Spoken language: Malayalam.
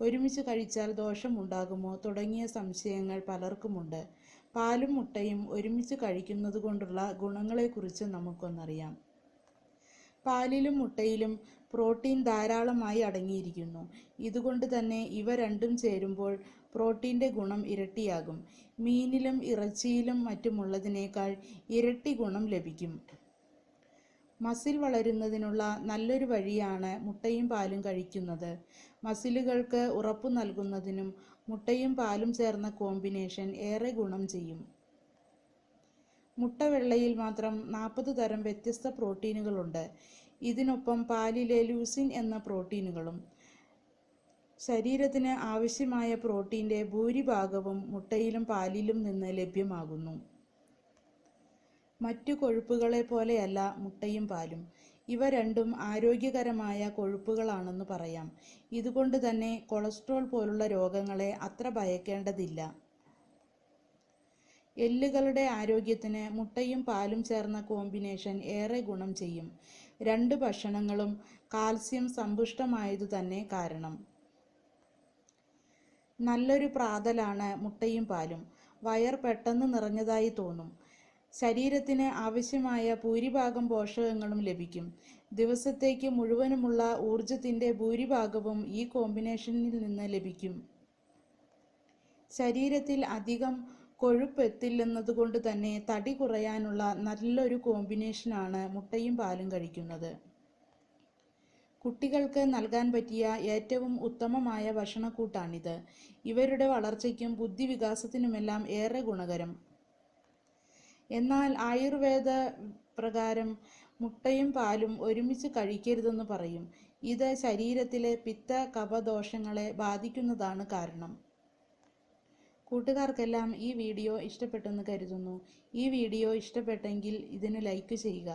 ഒരുമിച്ച് കഴിച്ചാൽ ദോഷമുണ്ടാകുമോ തുടങ്ങിയ സംശയങ്ങൾ പലർക്കുമുണ്ട്. പാലും മുട്ടയും ഒരുമിച്ച് കഴിക്കുന്നത് കൊണ്ടുള്ള ഗുണങ്ങളെക്കുറിച്ച് നമുക്കൊന്നറിയാം. പാലിലും മുട്ടയിലും പ്രോട്ടീൻ ധാരാളമായി അടങ്ങിയിരിക്കുന്നു. ഇതുകൊണ്ട് തന്നെ ഇവ രണ്ടും ചേരുമ്പോൾ പ്രോട്ടീന്റെ ഗുണം ഇരട്ടിയാകും. മീനിലും ഇറച്ചിയിലും മറ്റുമുള്ളതിനേക്കാൾ ഇരട്ടി ഗുണം ലഭിക്കും. മസിൽ വളരുന്നതിനുള്ള നല്ലൊരു വഴിയാണ് മുട്ടയും പാലും കഴിക്കുന്നത്. മസിലുകൾക്ക് ഉറപ്പു നൽകുന്നതിനും മുട്ടയും പാലും ചേർന്ന കോമ്പിനേഷൻ ഏറെ ഗുണം ചെയ്യും. മുട്ടവെള്ളയിൽ മാത്രം നാൽപ്പത് തരം വ്യത്യസ്ത പ്രോട്ടീനുകളുണ്ട്. ഇതിനൊപ്പം പാലിലെ ലൂസിൻ എന്ന പ്രോട്ടീനുകളും ശരീരത്തിന് ആവശ്യമായ പ്രോട്ടീന്റെ ഭൂരിഭാഗവും മുട്ടയിലും പാലിലും നിന്ന് ലഭ്യമാകുന്നു. മറ്റു കൊഴുപ്പുകളെ പോലെയല്ല മുട്ടയും പാലും. ഇവ രണ്ടും ആരോഗ്യകരമായ കൊഴുപ്പുകളാണെന്ന് പറയാം. ഇതുകൊണ്ട് തന്നെ കൊളസ്ട്രോൾ പോലുള്ള രോഗങ്ങളെ അത്ര ഭയക്കേണ്ടതില്ല. എല്ലുകളുടെ ആരോഗ്യത്തിന് മുട്ടയും പാലും ചേർന്ന കോമ്പിനേഷൻ ഏറെ ഗുണം ചെയ്യും. രണ്ട് ഭക്ഷണങ്ങളും കാൽസ്യം സമ്പുഷ്ടമായതു തന്നെ കാരണം. നല്ലൊരു പ്രാതലാണ് മുട്ടയും പാലും. വയർ പെട്ടെന്ന് നിറഞ്ഞതായി തോന്നും. ശരീരത്തിന് ആവശ്യമായ ഭൂരിഭാഗം പോഷകങ്ങളും ലഭിക്കും. ദിവസത്തേക്ക് മുഴുവനുമുള്ള ഊർജത്തിന്റെ ഭൂരിഭാഗവും ഈ കോമ്പിനേഷനിൽ നിന്ന് ലഭിക്കും. ശരീരത്തിൽ അധികം കൊഴുപ്പ് എത്തില്ലെന്നതുകൊണ്ട് തന്നെ തടി കുറയാനുള്ള നല്ലൊരു കോമ്പിനേഷനാണ് മുട്ടയും പാലും കഴിക്കുന്നത്. കുട്ടികൾക്ക് നൽകാൻ പറ്റിയ ഏറ്റവും ഉത്തമമായ ഭക്ഷണക്കൂട്ടാണിത്. ഇവരുടെ വളർച്ചയ്ക്കും ബുദ്ധിവികാസത്തിനുമെല്ലാം ഏറെ ഗുണകരം. എന്നാൽ ആയുർവേദ പ്രകാരം മുട്ടയും പാലും ഒരുമിച്ച് കഴിക്കരുതെന്ന് പറയും. ഇത് ശരീരത്തിലെ പിത്ത കഫദോഷങ്ങളെ ബാധിക്കുന്നതാണ് കാരണം. കൂട്ടുകാർക്കെല്ലാം ഈ വീഡിയോ ഇഷ്ടപ്പെട്ടെന്ന് കരുതുന്നു. ഈ വീഡിയോ ഇഷ്ടപ്പെട്ടെങ്കിൽ ഇതിന് ലൈക്ക് ചെയ്യുക.